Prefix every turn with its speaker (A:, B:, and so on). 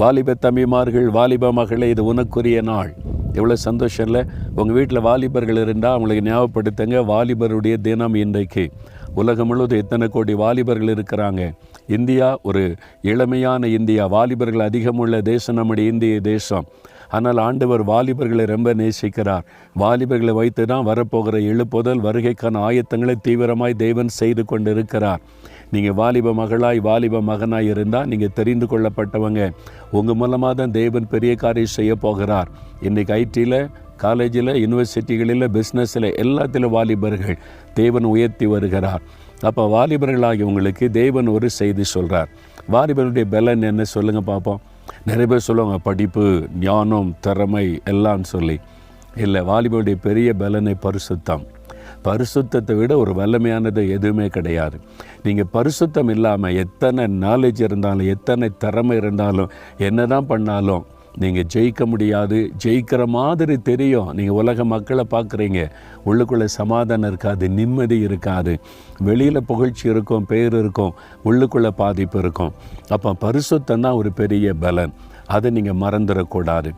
A: வாலிப தம்பிமார்கள் வாலிப மகளே இது உனக்குரிய நாள். எவ்வளோ சந்தோஷம் இல்லை? உங்கள் வீட்டில் வாலிபர்கள் இருந்தால் அவங்களுக்கு ஞாபகப்படுத்துங்க. வாலிபருடைய தினம் இன்றைக்கு. உலகம் முழுவதும் எத்தனை கோடி வாலிபர்கள் இருக்கிறாங்க? இந்தியா ஒரு இளமையான இந்தியா. வாலிபர்கள் அதிகமுள்ள தேசம் நம்முடைய இந்திய தேசம். ஆனால் ஆண்டவர் வாலிபர்களை ரொம்ப நேசிக்கிறார். வாலிபர்களை வைத்து தான் வரப்போகிற எழுப்புதல் வருகைக்கான ஆயத்தங்களை தீவிரமாய் தேவன் செய்து கொண்டிருக்கிறார். நீங்கள் வாலிப மகளாய் வாலிப மகனாய் இருந்தால் நீங்கள் தெரிந்து கொள்ளப்பட்டவங்க. உங்கள் மூலமாக தான் தேவன் பெரிய காரியம் செய்ய போகிறார். இன்றைக்கி ஐடியில் காலேஜில் யூனிவர்சிட்டிகளில் பிஸ்னஸில் எல்லாத்திலும் வாலிபர்கள் தேவன் உயர்த்தி வருகிறார். அப்போ வாலிபர்களாகி உங்களுக்கு தேவன் ஒரு செய்தி சொல்கிறார் வாலிபருடைய பலன் என்ன சொல்லுங்கள் பார்ப்போம் நிறைய பேர் சொல்லுவாங்க படிப்பு ஞானம் திறமை எல்லாம் சொல்லி. இல்லை வாலிபருடைய பெரிய பலனை பரிசுத்தம். பரிசுத்தத்தை விட ஒரு வல்லமையானது எதுவுமே கிடையாது. நீங்கள் பரிசுத்தம் இல்லாமல் எத்தனை நாலேஜ் இருந்தாலும் எத்தனை திறமை இருந்தாலும் என்ன தான் பண்ணாலும் நீங்கள் ஜெயிக்க முடியாது. ஜெயிக்கிற மாதிரி தெரியும். நீங்கள் உலக மக்களை பார்க்குறீங்க. உள்ளுக்குள்ளே சமாதானம் இருக்காது நிம்மதி இருக்காது. வெளியில் புகழ்ச்சி இருக்கும் பேர் இருக்கும் உள்ளுக்குள்ளே பாதிப்பு இருக்கும். அப்போ பரிசுத்தம் தான் ஒரு பெரிய பலன். அதை நீங்கள் மறந்துடக்கூடாது.